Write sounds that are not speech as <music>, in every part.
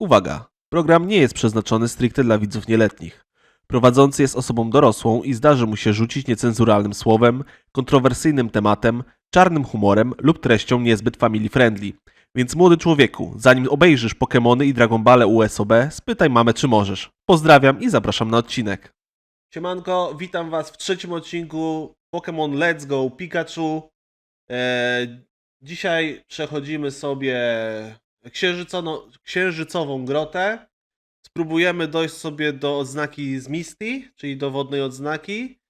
Uwaga! Program nie jest przeznaczony stricte dla widzów nieletnich. Prowadzący jest osobą dorosłą i zdarzy mu się rzucić niecenzuralnym słowem, kontrowersyjnym tematem, czarnym humorem lub treścią niezbyt family friendly. Więc młody człowieku, zanim obejrzysz Pokémony i Dragon Ball USOB, spytaj mamę czy możesz. Pozdrawiam i zapraszam na odcinek. Siemanko, witam was w trzecim odcinku Pokémon Let's Go Pikachu. Eee, dzisiaj przechodzimy sobie księżycono, księżycową grotę. Spróbujemy dojść sobie do odznaki z Misty, czyli do wodnej odznaki.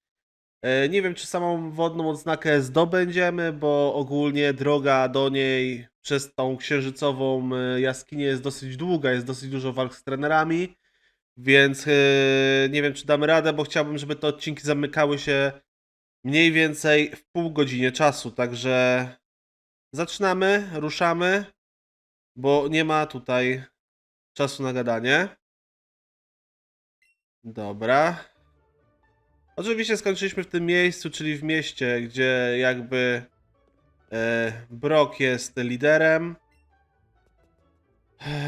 E, Nie wiem, czy samą wodną odznakę zdobędziemy, bo ogólnie droga do niej przez tą księżycową e, jaskinię jest dosyć długa, jest dosyć dużo walk z trenerami, więc e, nie wiem, czy damy radę, bo chciałbym, żeby te odcinki zamykały się mniej więcej w pół godzinie czasu, także zaczynamy, ruszamy, bo nie ma tutaj czasu na gadanie. Dobra. Oczywiście skończyliśmy w tym miejscu, czyli w mieście, gdzie jakby e, Brock jest liderem.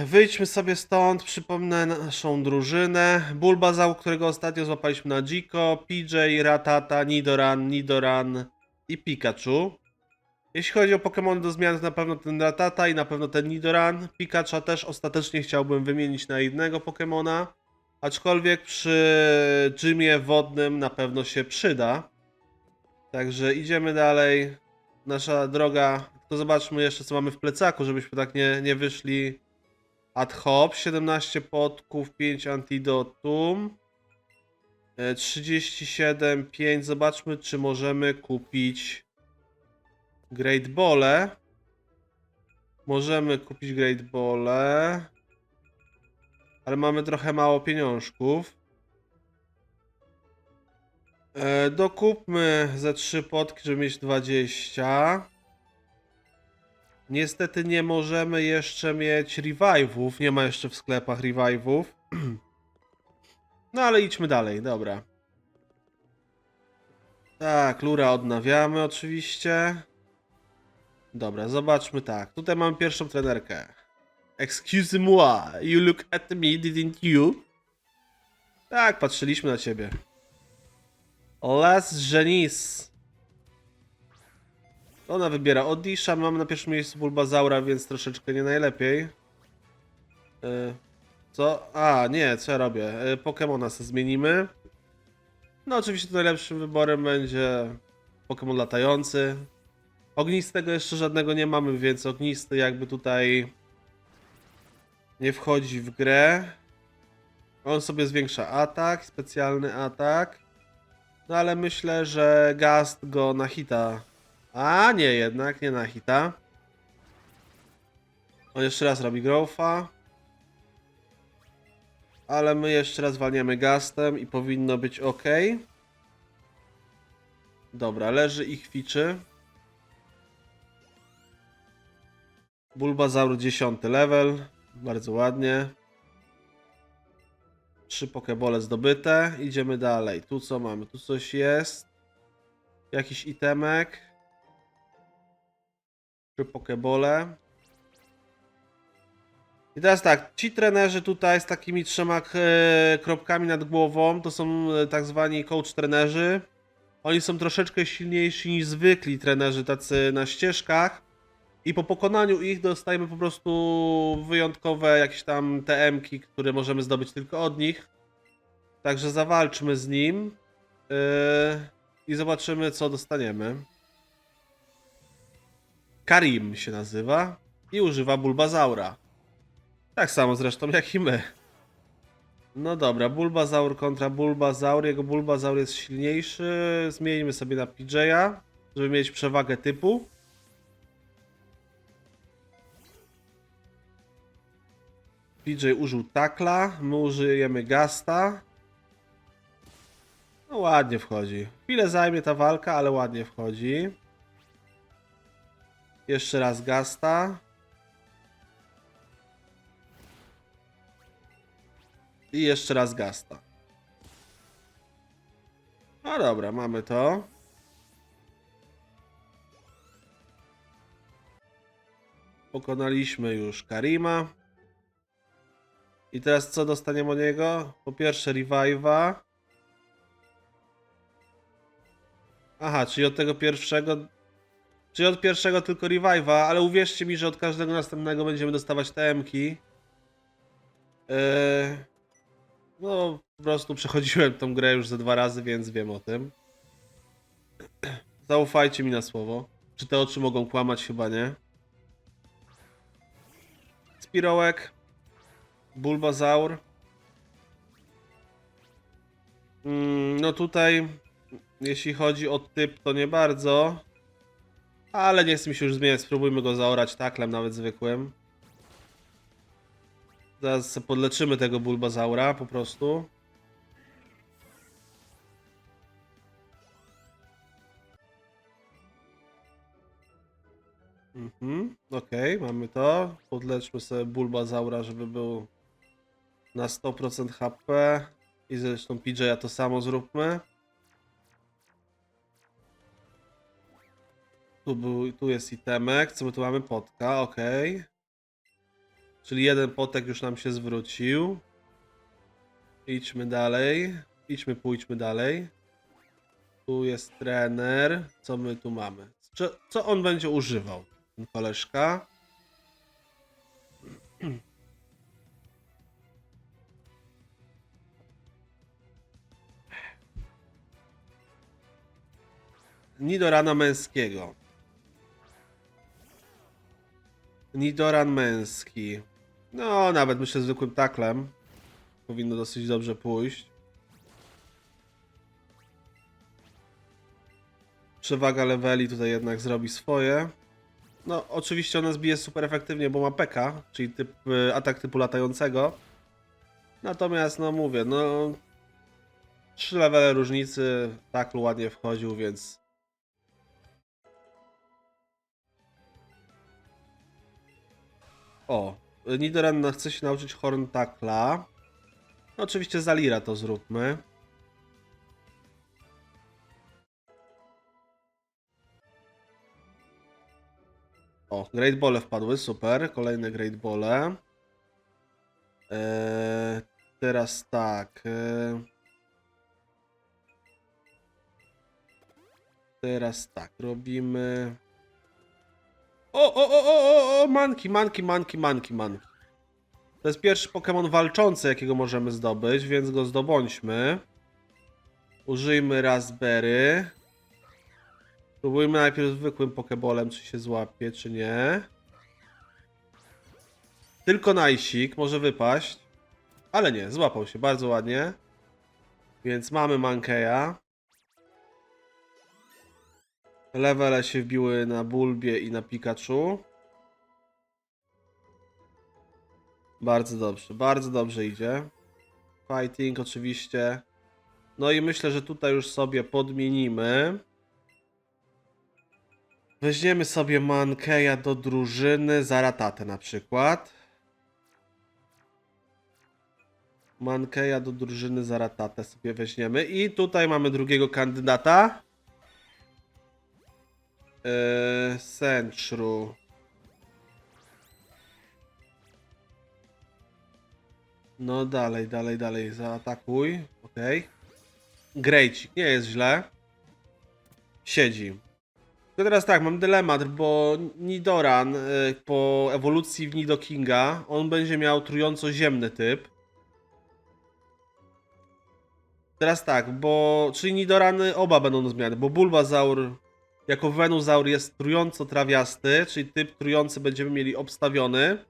Wyjdźmy sobie stąd, przypomnę naszą drużynę. Bulbazaur, którego ostatnio złapaliśmy na Dziko, PJ, Ratata, Nidoran, Nidoran i Pikachu. Jeśli chodzi o Pokémon do zmian, to na pewno ten Ratata i na pewno ten Nidoran. Pikacha też ostatecznie chciałbym wymienić na jednego Pokémona. Aczkolwiek przy gymie wodnym na pewno się przyda. Także idziemy dalej. Nasza droga. To zobaczmy jeszcze co mamy w plecaku, żebyśmy tak nie, nie wyszli ad hoc. 17 podków, 5 antidotum. E, 37, 5. Zobaczmy, czy możemy kupić Great Bole. Możemy kupić Great Bole. Ale mamy trochę mało pieniążków. E, dokupmy ze 3 potki, żeby mieć 20. Niestety nie możemy jeszcze mieć revive'ów. Nie ma jeszcze w sklepach revive'ów. <clears throat> No ale idźmy dalej, dobra. Tak, lura odnawiamy oczywiście. Dobra, zobaczmy tak. Tutaj mamy pierwszą trenerkę. Excuse moi, you look at me, didn't you? Tak, patrzyliśmy na ciebie. Les Genis. Ona wybiera Odisha, mamy na pierwszym miejscu Bulbazaura, więc troszeczkę nie najlepiej. E, Co? A, nie, co ja robię? E, Pokemona sobie zmienimy. No oczywiście najlepszym wyborem będzie Pokémon latający. Ognistego jeszcze żadnego nie mamy, więc ognisty jakby tutaj nie wchodzi w grę. On sobie zwiększa atak, specjalny atak. No ale myślę, że Gast go na hita. A nie, jednak nie na hita. On jeszcze raz robi Growfa. Ale my jeszcze raz walniemy Gastem i powinno być ok. Dobra, leży i chwiczy. Bulbazaur 10 level. Bardzo ładnie. Trzy pokebole zdobyte. Idziemy dalej. Tu co mamy? Tu coś jest. Jakiś itemek. Trzy pokebole. I teraz tak, ci trenerzy tutaj z takimi trzema e, kropkami nad głową, to są e, tak zwani coach trenerzy. Oni są troszeczkę silniejsi niż zwykli trenerzy tacy na ścieżkach. I po pokonaniu ich dostajemy po prostu wyjątkowe jakieś tam TM-ki, które możemy zdobyć tylko od nich. Także zawalczmy z nim yy, i zobaczymy, co dostaniemy. Karim się nazywa i używa Bulbazaura. Tak samo zresztą jak i my. No dobra, Bulbazaur kontra Bulbazaur. Jego Bulbazaur jest silniejszy. Zmieńmy sobie na PJ'a, żeby mieć przewagę typu. PJ użył takla, my użyjemy gasta. No ładnie wchodzi. Chwilę zajmie ta walka, ale ładnie wchodzi. Jeszcze raz gasta. I jeszcze raz gasta. No dobra, mamy to. Pokonaliśmy już Karima. I teraz co dostaniemy od niego? Po pierwsze revive'a. Aha, czyli od tego pierwszego... Czyli od pierwszego tylko revive'a, ale uwierzcie mi, że od każdego następnego będziemy dostawać TM-ki. Yy... No, po prostu przechodziłem tą grę już ze dwa razy, więc wiem o tym. Zaufajcie mi na słowo. Czy te oczy mogą kłamać? Chyba nie. Spirołek. Bulbazaur. Mm, no tutaj, jeśli chodzi o typ, to nie bardzo. Ale nie chcę mi się już zmieniać. Spróbujmy go zaorać taklem, nawet zwykłym. Zaraz podleczymy tego Bulbazaura po prostu. Mhm, okej, mamy to. Podleczmy sobie Bulbazaura, żeby był na 100% HP. I zresztą PJ'a to samo zróbmy. Tu, był, tu jest itemek, co my tu mamy? Potka, okej. Czyli jeden potek już nam się zwrócił. Idźmy dalej. Idźmy, pójdźmy dalej. Tu jest trener. Co my tu mamy? Co, co on będzie używał? Ten koleżka. Nidorana męskiego. Nidoran męski. No, nawet myślę zwykłym taklem. Powinno dosyć dobrze pójść. Przewaga leveli tutaj jednak zrobi swoje. No, oczywiście ona zbije super efektywnie, bo ma PK, czyli typ, y, atak typu latającego. Natomiast, no mówię, no... Trzy levele różnicy, taklu ładnie wchodził, więc... O, Nidoran chce się nauczyć Horn Takla. No, oczywiście Zalira to zróbmy. O, Great Ball wpadły, super. Kolejne Great Ball. Eee, teraz tak. Eee, teraz tak, robimy. O, o, o, o, o, o, manki, manki, manki, manki, manki. To jest pierwszy Pokémon walczący, jakiego możemy zdobyć, więc go zdobądźmy. Użyjmy Raspberry. Spróbujmy najpierw zwykłym Pokebolem, czy się złapie, czy nie. Tylko najsik, może wypaść. Ale nie, złapał się bardzo ładnie. Więc mamy Mankeya. Levele się wbiły na Bulbie i na Pikachu. Bardzo dobrze, bardzo dobrze idzie. Fighting oczywiście. No i myślę, że tutaj już sobie podmienimy. Weźmiemy sobie Mankeya do drużyny, Zaratatę na przykład. Mankeya do drużyny, Zaratatę sobie weźmiemy. I tutaj mamy drugiego kandydata. Eee, Sentry. No dalej, dalej, dalej, zaatakuj. Okej. Grejcik, nie jest źle. Siedzi. To teraz tak, mam dylemat, bo Nidoran y, po ewolucji w Nidokinga, on będzie miał trująco ziemny typ. Teraz tak, bo czyli Nidorany oba będą zmiany, bo Bulbazaur jako Venusaur jest trująco trawiasty, czyli typ trujący będziemy mieli obstawiony.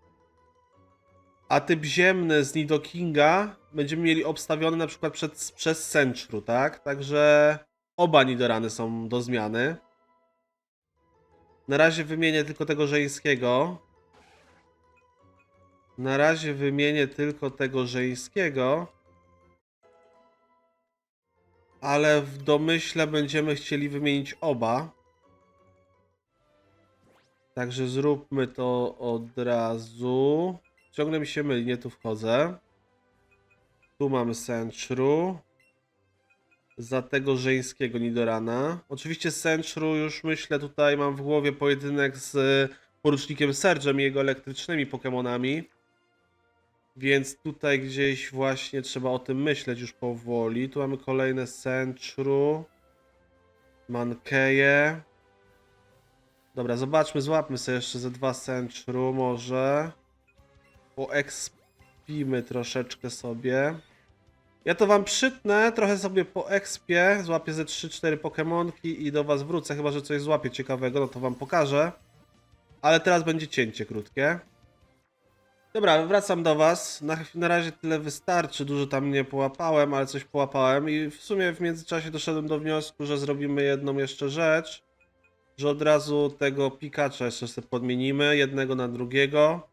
A typ ziemny z Nidokinga będziemy mieli obstawiony na przykład przed, przez Sentru, tak? Także oba Nidorany są do zmiany. Na razie wymienię tylko tego żeńskiego. Na razie wymienię tylko tego żeńskiego. Ale w domyśle będziemy chcieli wymienić oba. Także zróbmy to od razu. Ciągle mi się myli, nie tu wchodzę. Tu mamy Sentru. Za tego żeńskiego Nidorana. Oczywiście Sentru już myślę tutaj mam w głowie pojedynek z porucznikiem Sergem i jego elektrycznymi Pokémonami. Więc tutaj gdzieś właśnie trzeba o tym myśleć już powoli. Tu mamy kolejne Centru. Mankeje. Dobra, zobaczmy, złapmy sobie jeszcze ze dwa Centru może. Poekspimy troszeczkę sobie. Ja to wam przytnę, trochę sobie po expie, złapię ze 3-4 Pokemonki i do was wrócę, chyba że coś złapię ciekawego, no to wam pokażę. Ale teraz będzie cięcie krótkie. Dobra, wracam do was. Na, na razie tyle wystarczy. Dużo tam nie połapałem, ale coś połapałem. I w sumie w międzyczasie doszedłem do wniosku, że zrobimy jedną jeszcze rzecz. Że od razu tego Pikacha jeszcze sobie podmienimy, jednego na drugiego.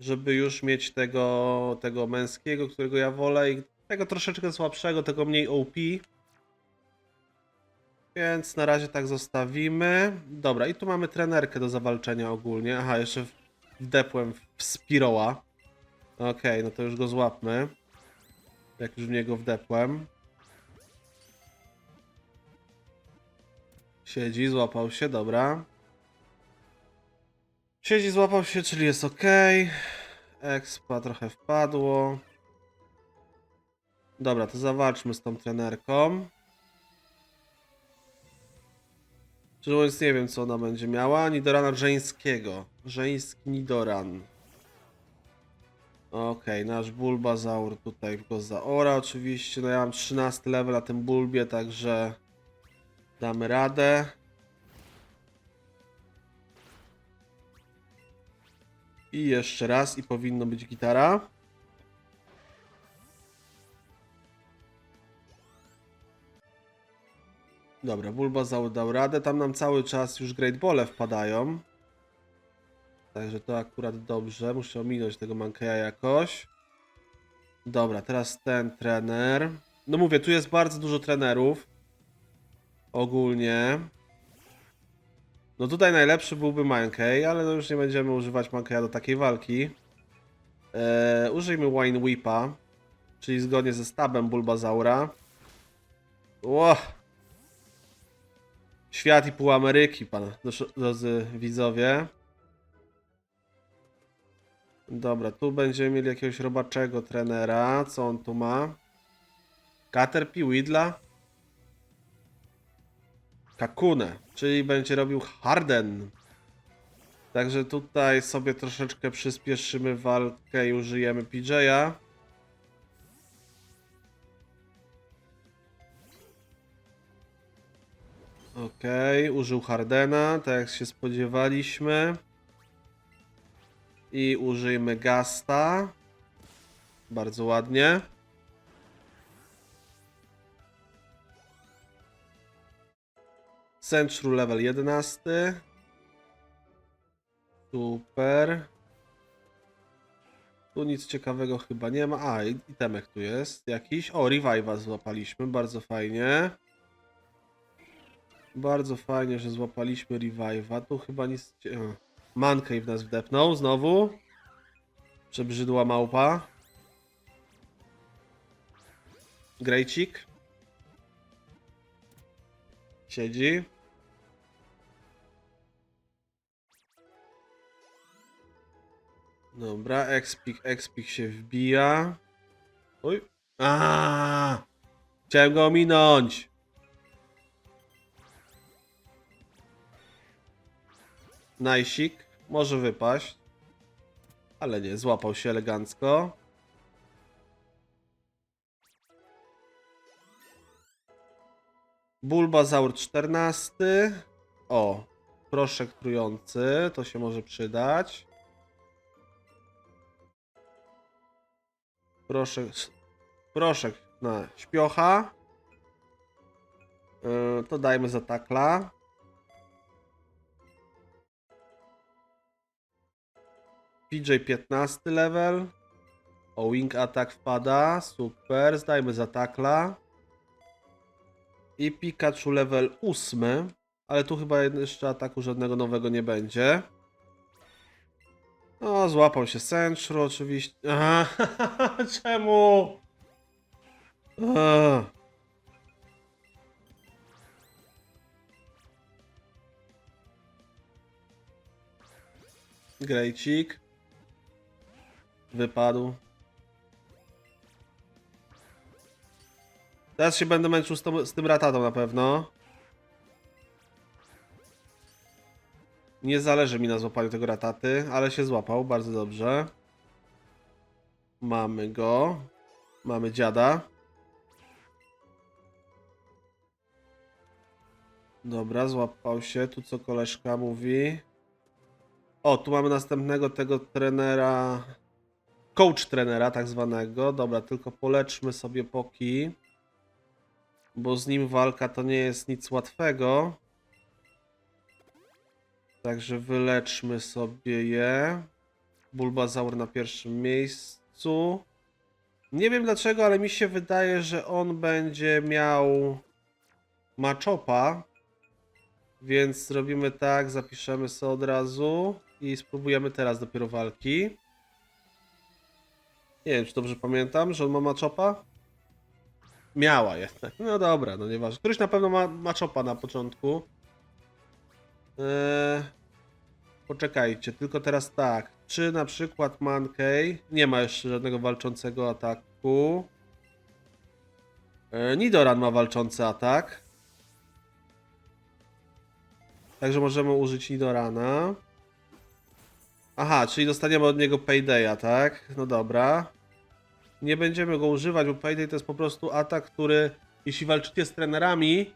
Żeby już mieć tego, tego męskiego, którego ja wolę, i tego troszeczkę słabszego, tego mniej OP. Więc na razie tak zostawimy. Dobra, i tu mamy trenerkę do zawalczenia ogólnie. Aha, jeszcze wdepłem w Spiroła. Okej, no to już go złapmy. Jak już w niego wdepłem. Siedzi, złapał się, dobra. Siedzi, złapał się, czyli jest ok. Expa trochę wpadło. Dobra, to zawalczmy z tą trenerką. Szczerze mówiąc nie wiem co ona będzie miała. Nidorana żeńskiego. Żeński Nidoran. Okej, nasz Bulbazaur tutaj go zaora oczywiście. No ja mam 13 level na tym Bulbie, także damy radę. I jeszcze raz i powinno być gitara. Dobra, Bulbazaur dał radę. Tam nam cały czas już Great Ball wpadają. Także to akurat dobrze. Muszę ominąć tego Mankeya jakoś. Dobra, teraz ten trener. No mówię, tu jest bardzo dużo trenerów. Ogólnie. No tutaj najlepszy byłby Mankey, ale no już nie będziemy używać Mankeya do takiej walki. Eee, użyjmy Wine Whipa, czyli zgodnie ze stabem Bulbazaura. Ło! Świat i pół Ameryki, pan, drodzy- widzowie. Dobra, tu będziemy mieli jakiegoś robaczego trenera. Co on tu ma? Caterpie, Widla. Kakune, czyli będzie robił Harden. Także tutaj sobie troszeczkę przyspieszymy walkę i użyjemy PJ'a. Okej, użył Hardena, tak jak się spodziewaliśmy. I użyjmy Gasta. Bardzo ładnie. Sentru level 11. Super. Tu nic ciekawego chyba nie ma. A, i- itemek tu jest jakiś. O, Revive'a złapaliśmy, bardzo fajnie. Bardzo fajnie, że złapaliśmy Revive'a. Tu chyba nic... w nas wdepnął znowu. Przebrzydła małpa. Grejcik. Siedzi. Dobra, Expik, Expik się wbija. Oj. A! Chciałem go ominąć. Najsik może wypaść. Ale nie, złapał się elegancko. Bulbazaur 14. O, proszek trujący, to się może przydać. Proszek, proszek na śpiocha. Yy, to dajmy za takla. PJ 15 level. O, Wing Attack wpada. Super. Zdajmy za takla. I Pikachu level 8. Ale tu chyba jeszcze ataku żadnego nowego nie będzie. O, złapał się Sentry oczywiście. Aha, <laughs> czemu? Grejcik. Wypadł. Teraz się będę męczył z, z tym ratatą na pewno. Nie zależy mi na złapaniu tego rataty, ale się złapał, bardzo dobrze. Mamy go. Mamy dziada. Dobra, złapał się. Tu co koleżka mówi. O, tu mamy następnego tego trenera. Coach trenera, tak zwanego. Dobra, tylko poleczmy sobie poki. Bo z nim walka to nie jest nic łatwego. Także wyleczmy sobie je. Bulbazaur na pierwszym miejscu. Nie wiem dlaczego, ale mi się wydaje, że on będzie miał Machopa. Więc zrobimy tak, zapiszemy sobie od razu i spróbujemy teraz dopiero walki. Nie wiem, czy dobrze pamiętam, że on ma Machopa? Miała jednak. No dobra, no nieważne. Któryś na pewno ma Machopa na początku. Eee, poczekajcie, tylko teraz tak. Czy na przykład Mankey nie ma jeszcze żadnego walczącego ataku? Eee, Nidoran ma walczący atak. Także możemy użyć Nidorana. Aha, czyli dostaniemy od niego Paydaya, tak? No dobra. Nie będziemy go używać, bo Payday to jest po prostu atak, który jeśli walczycie z trenerami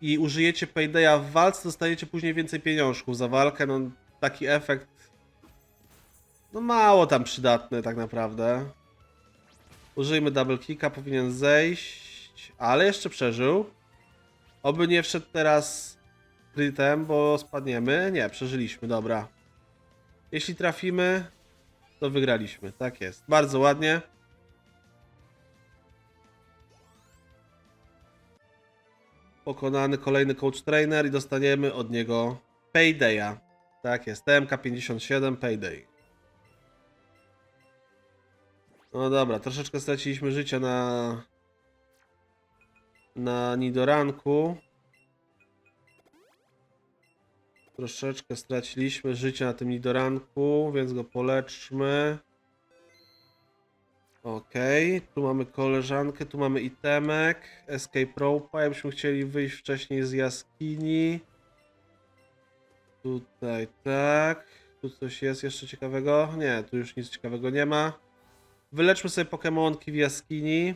i użyjecie Paydaya w walce, dostajecie później więcej pieniążków za walkę. No taki efekt no mało tam przydatny tak naprawdę. Użyjmy double kicka, powinien zejść, ale jeszcze przeżył. Oby nie wszedł teraz krytem, bo spadniemy. Nie, przeżyliśmy, dobra. Jeśli trafimy, to wygraliśmy. Tak jest. Bardzo ładnie. Pokonany kolejny coach trainer i dostaniemy od niego Paydaya. Tak jest, TMK57 Payday. No dobra, troszeczkę straciliśmy życia na na Nidoranku. Troszeczkę straciliśmy życia na tym Nidoranku, więc go poleczmy. Okej, tu mamy koleżankę, tu mamy itemek, escape rope'a, jakbyśmy chcieli wyjść wcześniej z jaskini. Tutaj tak, tu coś jest jeszcze ciekawego? Nie, tu już nic ciekawego nie ma. Wyleczmy sobie Pokemonki w jaskini.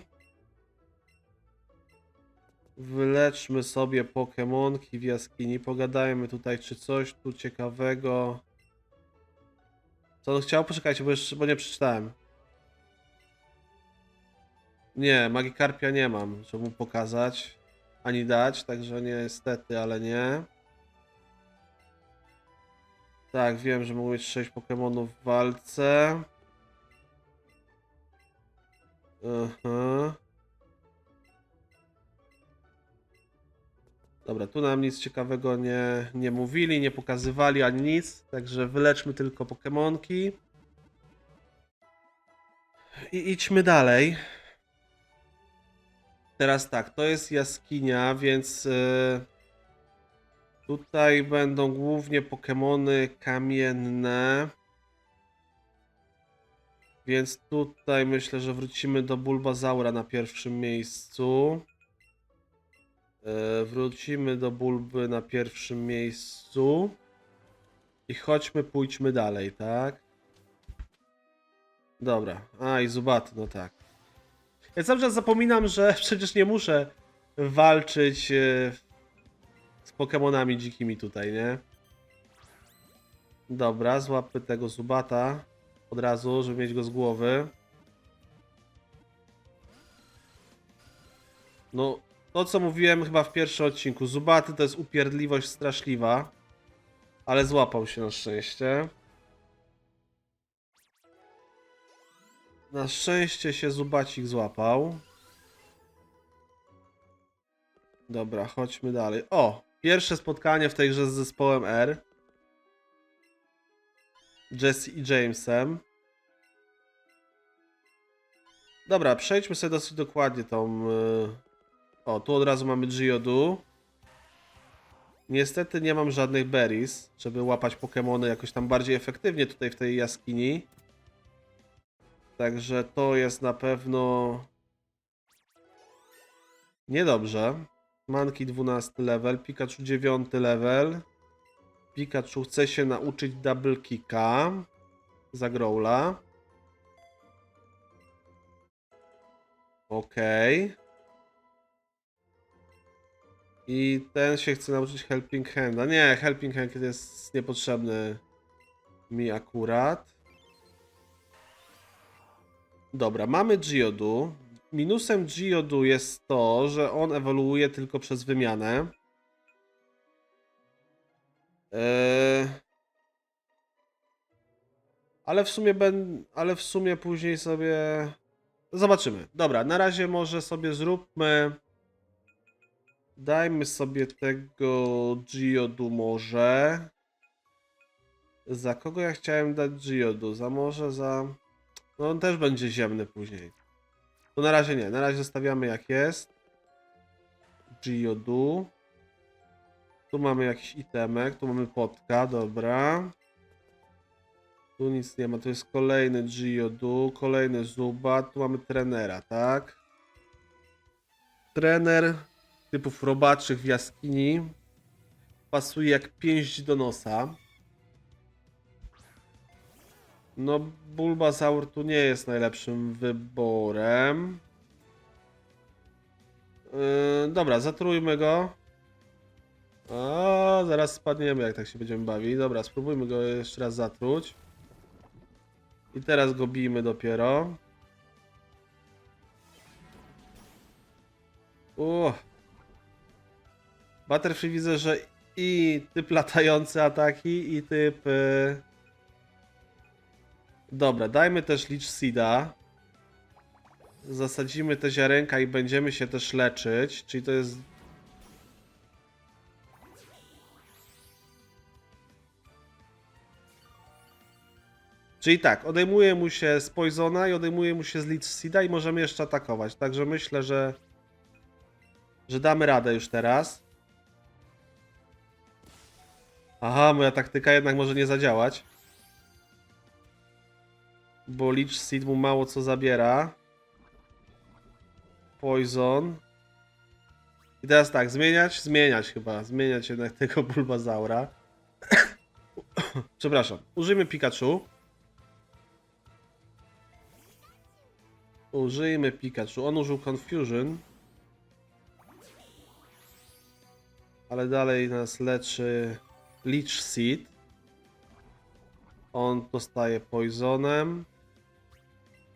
Wyleczmy sobie Pokemonki w jaskini. Pogadajmy tutaj, czy coś tu ciekawego. Co on chciał? Poczekajcie, bo jeszcze bo nie przeczytałem. Nie, Magikarpia nie mam, żeby mu pokazać. Ani dać, także niestety, ale nie. Tak, wiem, że mogę mieć 6 Pokemonów w walce. Aha. Dobra, tu nam nic ciekawego nie, nie mówili, nie pokazywali ani nic, także wyleczmy tylko Pokemonki. I idźmy dalej. Teraz tak, to jest jaskinia, więc y, tutaj będą głównie Pokemony kamienne. Więc tutaj myślę, że wrócimy do Bulbazaura na pierwszym miejscu. E, Wrócimy do Bulby na pierwszym miejscu. I chodźmy, pójdźmy dalej, tak? Dobra. A, i Zubaty, no tak. Ja cały czas zapominam, że <laughs> przecież nie muszę walczyć e, z Pokemonami dzikimi tutaj, nie? Dobra, złapmy tego Zubata od razu, żeby mieć go z głowy. No, to co mówiłem chyba w pierwszym odcinku. Zubaty to jest upierdliwość straszliwa. Ale złapał się na szczęście. Na szczęście się Zubacik złapał. Dobra, chodźmy dalej. O! Pierwsze spotkanie w tej grze z zespołem R. Jesse i Jamesem. Dobra, przejdźmy sobie dosyć dokładnie tą... y, O, tu od razu mamy Geodu. Niestety nie mam żadnych berries, żeby łapać Pokémony jakoś tam bardziej efektywnie tutaj w tej jaskini. Także to jest na pewno niedobrze. Manki 12 level, Pikachu 9 level. Pikachu chce się nauczyć double kicka za Growla. I ten się chce nauczyć Helping Handa. Nie, Helping Hand jest niepotrzebny mi akurat. Dobra, mamy Geodu. Minusem Geodu jest to, że on ewoluuje tylko przez wymianę. Eee... Ale w sumie ben... ale w sumie później sobie zobaczymy. Dobra, na razie może sobie zróbmy Dajmy sobie tego Geodu może. Za kogo ja chciałem dać Geodu? Za może za... No on też będzie ziemny później. To na razie nie, na razie zostawiamy jak jest. Geodu. Tu mamy jakiś itemek, tu mamy potka, dobra. Tu nic nie ma, tu jest kolejny Geodu, kolejny Zuba, tu mamy trenera, tak? Trener typów robaczych w jaskini pasuje jak pięść do nosa. No, Bulbasaur tu nie jest najlepszym wyborem. Yy, dobra, zatrójmy go. O, zaraz spadniemy, jak tak się będziemy bawić. Dobra, spróbujmy go jeszcze raz zatruć. I teraz go bijmy dopiero. Uff. Butterfree widzę, że i typ latający ataki, i typ... y, Dobra, dajmy też Leech Seeda. Zasadzimy te ziarenka i będziemy się też leczyć, czyli to jest... Czyli tak, odejmuje mu się z Poisona i odejmuje mu się z Leech Seeda i możemy jeszcze atakować. Także myślę, że... że damy radę już teraz. Aha, moja taktyka jednak może nie zadziałać. Bo Leech Seed mu mało co zabiera. Poison. I teraz tak, zmieniać? Zmieniać chyba. Zmieniać jednak <laughs> tego Bulbazaura. <coughs> Przepraszam. Użyjmy Pikachu. Użyjmy Pikachu. On użył Confusion. Ale dalej nas leczy Leech Seed. On dostaje Poisonem.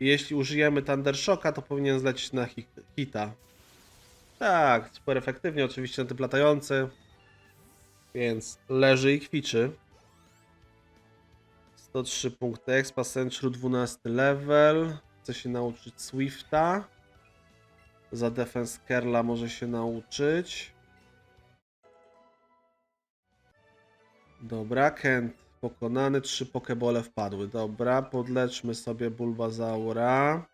Jeśli użyjemy Thunder Shocka, to powinien zlecieć na hi- hita. Tak, super efektywnie, oczywiście na typ latający. Więc leży i kwiczy. 103 punkty expa, Sentry 12 level. Chce się nauczyć Swifta. Za Defense Kerla może się nauczyć. Dobra, Kent pokonany, trzy pokebole wpadły. Dobra, podleczmy sobie Bulbazaura.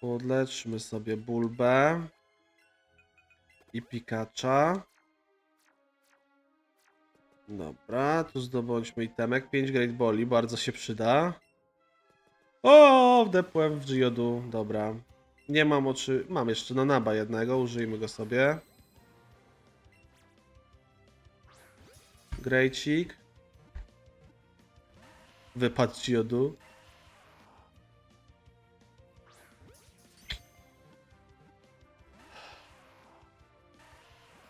Podleczmy sobie Bulbę. I Pikacha. Dobra, tu zdobądźmy itemek. 5 Great Balli, bardzo się przyda. O, wdepłem w Geodu, dobra. Nie mam oczy... Mam jeszcze Nanaba jednego, użyjmy go sobie. Grejcik. Wypadł Geodu.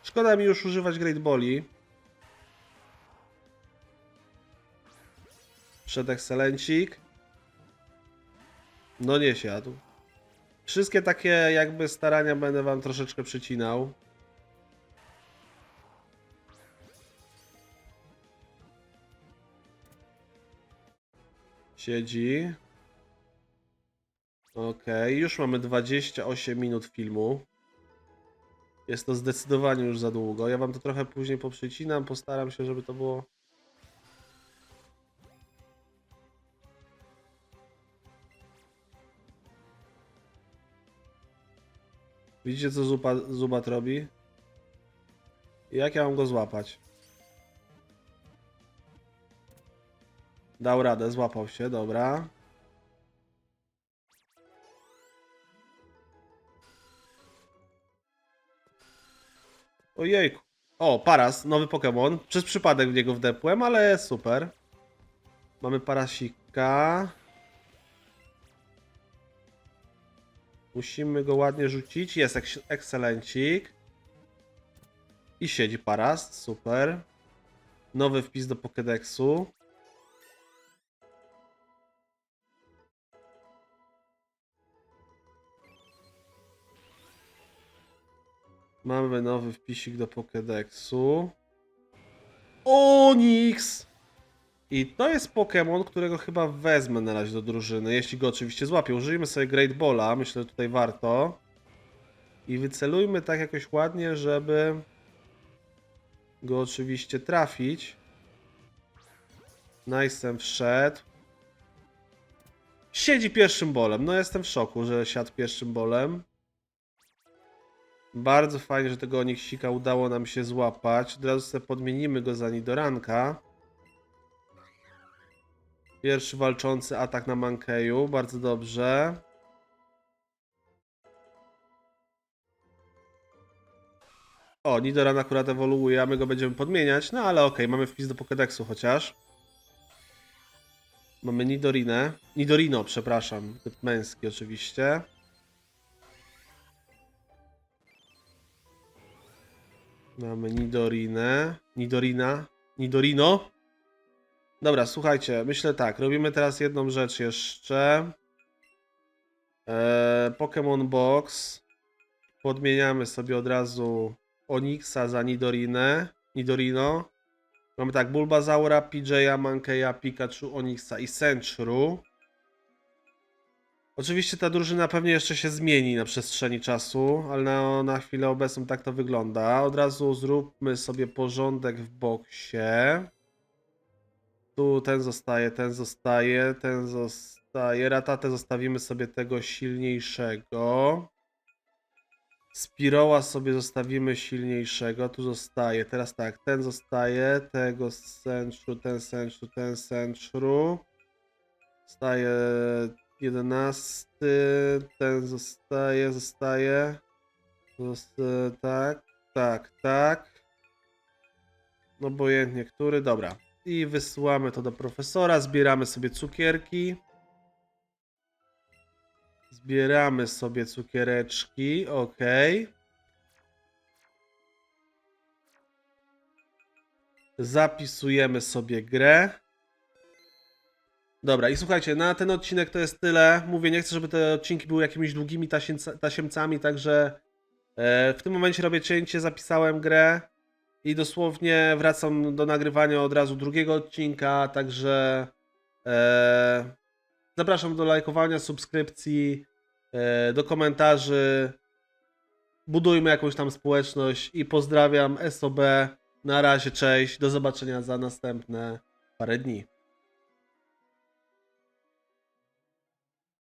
Szkoda mi już używać Great Balli. Przed Excelencik. No nie siadł. Wszystkie takie jakby starania będę wam troszeczkę przycinał. Siedzi. Okej, już mamy 28 minut filmu. Jest to zdecydowanie już za długo. Ja wam to trochę później poprzycinam, postaram się, żeby to było... Widzicie, co Zuba, Zubat robi? Jak ja mam go złapać? Dał radę, złapał się, dobra. Ojejku. O, Paras, nowy Pokémon. Przez przypadek w niego wdepłem, ale super. Mamy Parasika. Musimy go ładnie rzucić. Jest eks ekscelencik. I siedzi Paras, super. Nowy wpis do Pokédexu. Mamy nowy wpisik do Pokédexu. Onix! I to jest Pokémon, którego chyba wezmę na razie do drużyny, jeśli go oczywiście złapię. Użyjmy sobie Great Balla, myślę, że tutaj warto. I wycelujmy tak jakoś ładnie, żeby go oczywiście trafić. Nice'em wszedł. Siedzi pierwszym bolem. No jestem w szoku, że siadł pierwszym bolem. Bardzo fajnie, że tego Oniksika udało nam się złapać. Od razu sobie podmienimy go za Nidoranka. Pierwszy walczący atak na Mankeju, bardzo dobrze. O, Nidoran akurat ewoluuje, a my go będziemy podmieniać, no ale okej, mamy wpis do Pokédexu chociaż. Mamy Nidorinę, Nidorino, przepraszam, typ męski oczywiście. Mamy Nidorinę, Nidorina, Nidorino. Dobra, słuchajcie, myślę tak, robimy teraz jedną rzecz jeszcze. Eee, Pokémon Box. Podmieniamy sobie od razu Onixa za Nidorinę, Nidorino. Mamy tak, Bulbazaura, PJ'a, Mankeya, Pikachu, Onixa i Sentry. Oczywiście ta drużyna pewnie jeszcze się zmieni na przestrzeni czasu, ale na, na chwilę obecną tak to wygląda. Od razu zróbmy sobie porządek w boksie. Tu ten zostaje, ten zostaje, ten zostaje. Ratatę zostawimy sobie tego silniejszego. Spiroła sobie zostawimy silniejszego. Tu zostaje. Teraz tak, ten zostaje, tego sęczru, ten sęczru, ten sęczru. Zostaje 11. Ten zostaje, zostaje. Zosta- tak, tak, tak. No obojętnie który, dobra. I wysyłamy to do profesora, zbieramy sobie cukierki. Zbieramy sobie cukiereczki, ok. Zapisujemy sobie grę. Dobra, i słuchajcie, na ten odcinek to jest tyle. Mówię, nie chcę, żeby te odcinki były jakimiś długimi tasiemca- tasiemcami, także e, w tym momencie robię cięcie, zapisałem grę i dosłownie wracam do nagrywania od razu drugiego odcinka, także e, zapraszam do lajkowania, subskrypcji, e, do komentarzy. Budujmy jakąś tam społeczność i pozdrawiam SOB. Na razie, cześć, do zobaczenia za następne parę dni.